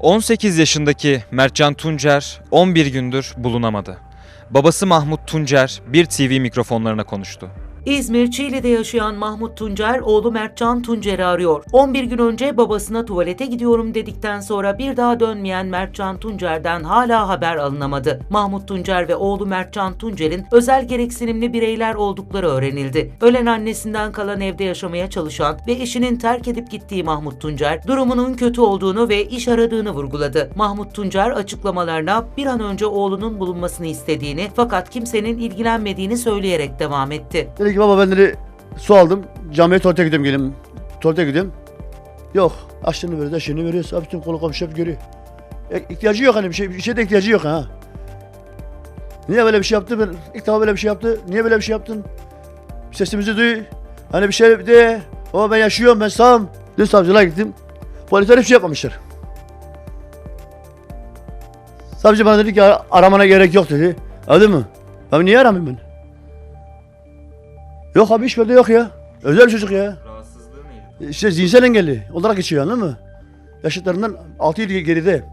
18 yaşındaki Mertcan Tuncer 11 gündür bulunamadı. Babası Mahmut Tuncer bir TV mikrofonlarına konuştu. İzmir Çiğli'de yaşayan Mahmut Tuncer oğlu Mertcan Tuncer'i arıyor. 11 gün önce babasına tuvalete gidiyorum dedikten sonra bir daha dönmeyen Mertcan Tuncer'den hala haber alınamadı. Mahmut Tuncer ve oğlu Mertcan Tuncer'in özel gereksinimli bireyler oldukları öğrenildi. Ölen annesinden kalan evde yaşamaya çalışan ve eşinin terk edip gittiği Mahmut Tuncer durumunun kötü olduğunu ve iş aradığını vurguladı. Mahmut Tuncer açıklamalarına bir an önce oğlunun bulunmasını istediğini fakat kimsenin ilgilenmediğini söyleyerek devam etti. Ki baba ben dedi su aldım. Camiye tuvalete gidiyorum gelin. Tuvalete gidiyorum. Yok. Açlığını veriyoruz, aşığını veriyoruz. Abi bütün kolu komşu hep görüyor. E, ihtiyacı yok hani bir şey, bir şeye de ihtiyacı yok ha. Niye böyle bir şey yaptı? Ben ilk defa böyle bir şey yaptı. Niye böyle bir şey yaptın? Sesimizi duy. Hani bir şey de. Baba ben yaşıyorum ben sağım. Dün savcılığa gittim. Polisler hiçbir şey yapmamışlar. Savcı bana dedi ki "Ara- aramana gerek yok dedi. Anladın mı? Abi niye aramayayım ben? Yok abi hiçbir de yok ya. Özel bir çocuk ya. Rahatsızlığı neydi? İşte zihinsel engelli olarak geçiyor anladın mı? Yaşıtlarından 6 yıl geride.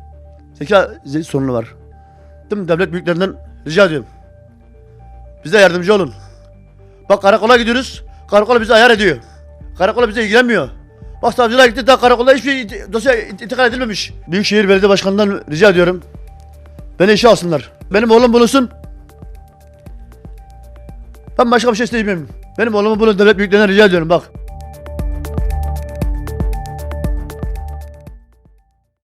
Zeka ze- sorunu var. Mi? Devlet büyüklerinden rica ediyorum. Bize yardımcı olun. Bak karakola gidiyoruz. Karakola bizi ayar ediyor. Karakola bize ilgilenmiyor. Bak savcılığa gitti daha karakolda hiçbir dosya intikal edilmemiş. Büyükşehir Belediye Başkanı'ndan rica ediyorum. Beni işe alsınlar. Benim oğlum bulunsun. Ben başka bir şey istemiyorum. Benim oğlumu bulun devlet büyüklerinden rica ediyorum bak.